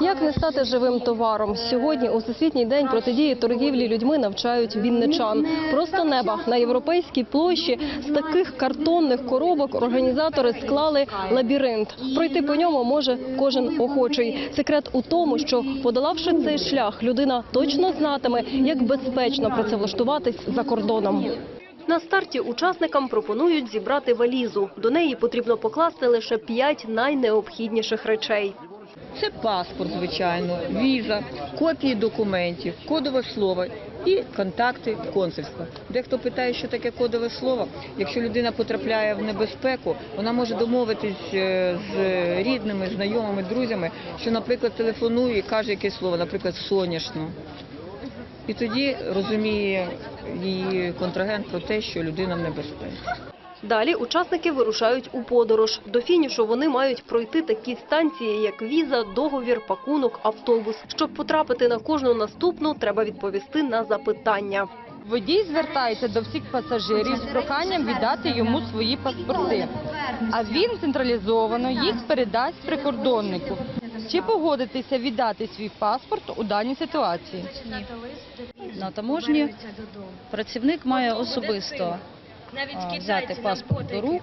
Як не стати живим товаром? Сьогодні у всесвітній день протидії торгівлі людьми навчають вінничан. Просто неба на європейській площі з таких картонних коробок організатори склали лабіринт. Пройти по ньому може кожен охочий. Секрет у тому, що подолавши цей шлях, людина точно знатиме, як безпечно працевлаштуватись за кордоном. На старті учасникам пропонують зібрати валізу. До неї потрібно покласти лише п'ять найнеобхідніших речей. Це паспорт, звичайно, віза, копії документів, кодове слово і контакти консульства. Дехто питає, що таке кодове слово. Якщо людина потрапляє в небезпеку, вона може домовитись е, з рідними, знайомими, друзями, що, наприклад, телефонує і каже якесь слово, наприклад, соняшно. І тоді розуміє її контрагент про те, що людина в небезпеці. Далі учасники вирушають у подорож. До фінішу вони мають пройти такі станції, як віза, договір, пакунок, автобус. Щоб потрапити на кожну наступну, треба відповісти на запитання. Водій звертається до всіх пасажирів з проханням віддати йому свої паспорти. А він централізовано їх передасть прикордоннику. Чи погодитися віддати свій паспорт у даній ситуації? На таможні працівник має особисто а, взяти паспорт до рук,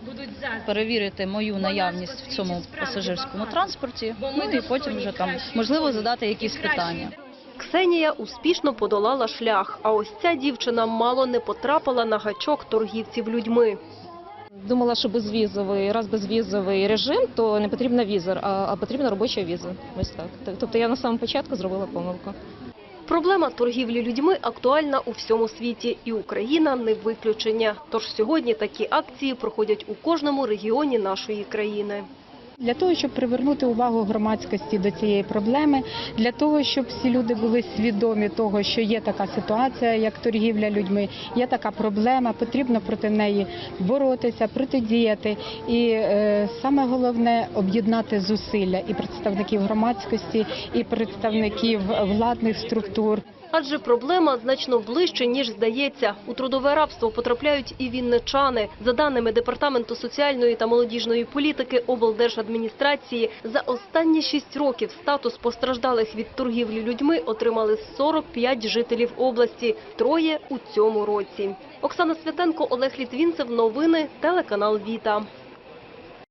перевірити мою наявність в цьому пасажирському транспорті, ну і потім вже там можливо задати якісь питання. Ксенія успішно подолала шлях, а ось ця дівчина мало не потрапила на гачок торгівців людьми. Думала, що безвізовий, раз безвізовий режим, то не потрібна віза, а, а потрібна робоча віза. Ось так. Тобто я на самому початку зробила помилку. Проблема торгівлі людьми актуальна у всьому світі, і Україна не виключення. Тож сьогодні такі акції проходять у кожному регіоні нашої країни. Для того, щоб привернути увагу громадськості до цієї проблеми, для того, щоб всі люди були свідомі того, що є така ситуація, як торгівля людьми, є така проблема, потрібно проти неї боротися, протидіяти. І е, саме головне об'єднати зусилля і представників громадськості, і представників владних структур. Адже проблема значно ближче, ніж здається. У трудове рабство потрапляють і вінничани. За даними Департаменту соціальної та молодіжної політики облдержадміністрації, за останні шість років статус постраждалих від торгівлі людьми отримали 45 жителів області, троє у цьому році. Оксана Святенко, Олег Літвінцев. Новини, телеканал Віта.